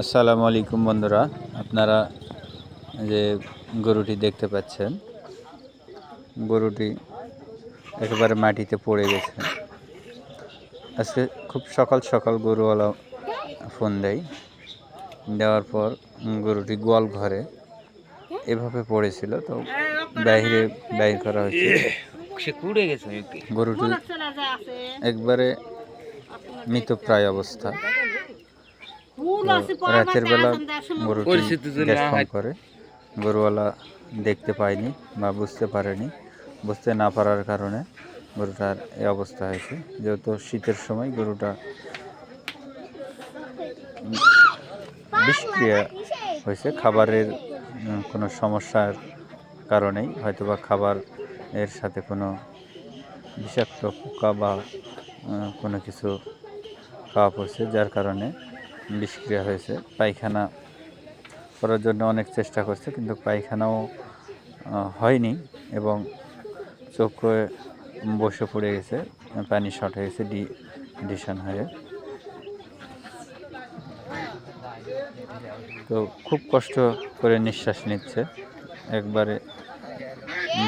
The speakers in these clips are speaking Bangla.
আসসালামু আলাইকুম বন্ধুরা আপনারা যে গরুটি দেখতে পাচ্ছেন গরুটি একেবারে মাটিতে পড়ে গেছে। আজকে খুব সকাল সকাল গরুওয়ালা ফোন দেয় দেওয়ার পর গরুটি গোয়াল ঘরে এভাবে পড়েছিল তো বাইরে বাইর করা হয়েছে? গরুটি একবারে মৃতপ্রায় অবস্থা। রাতের বেলা গরুটি গ্যাস করে। গরুওয়ালা দেখতে পায়নি বা বুঝতে পারেনি। বুঝতে না পারার কারণে গরুটার এই অবস্থা হয়েছে। যেহেতু শীতের সময় গরুটা বিষক্রিয়া হয়েছে। খাবারের কোনো সমস্যার কারণেই হয়তোবা খাবার এর সাথে কোনো বিষাক্ত পোকা বা কোনো কিছু খাওয়া পড়ছে। যার কারণে বিষক্রিয়া হয়েছে। পায়খানা করার জন্য অনেক চেষ্টা করছে, কিন্তু পায়খানাও হয়নি এবং চোখে বসে পড়ে গেছে, পানি শর্ট হয়ে গেছে, ডি হয়ে। তো খুব কষ্ট করে নিঃশ্বাস নিচ্ছে। একবারে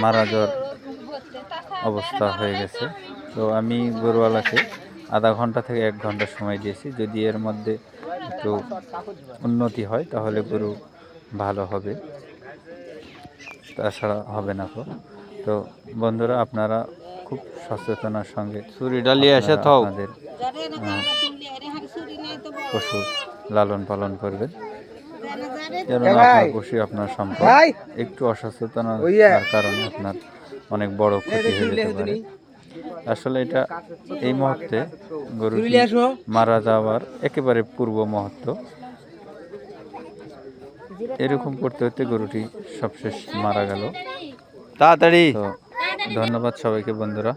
মারা যাওয়ার অবস্থা হয়ে গেছে। তো আমি গরুওয়ালাকে আধা ঘণ্টা থেকে এক ঘণ্টা সময় দিয়েছি। যদি এর মধ্যে একটু উন্নতি হয় তাহলে গরু ভালো হবে। তাছাড়া হবে না তো। তো বন্ধুরা আপনারা খুব সচেতনার সঙ্গে চুরি ডালিয়ে এসে থাও। আপনাদের পশু লালন পালন করবেন। আপনার পশু আপনার সম্পদ। একটু অসচেতনতার কারণে আপনার অনেক বড় ক্ষতি হয়ে যেতে পারে। আসলে এটা এই মুহূর্তে গরু মারা যাওয়ার একেবারে পূর্ব মুহূর্ত। এরকম করতে করতে গরুটি সবশেষ মারা গেল। তাড়াতাড়ি। ধন্যবাদ সবাইকে বন্ধুরা।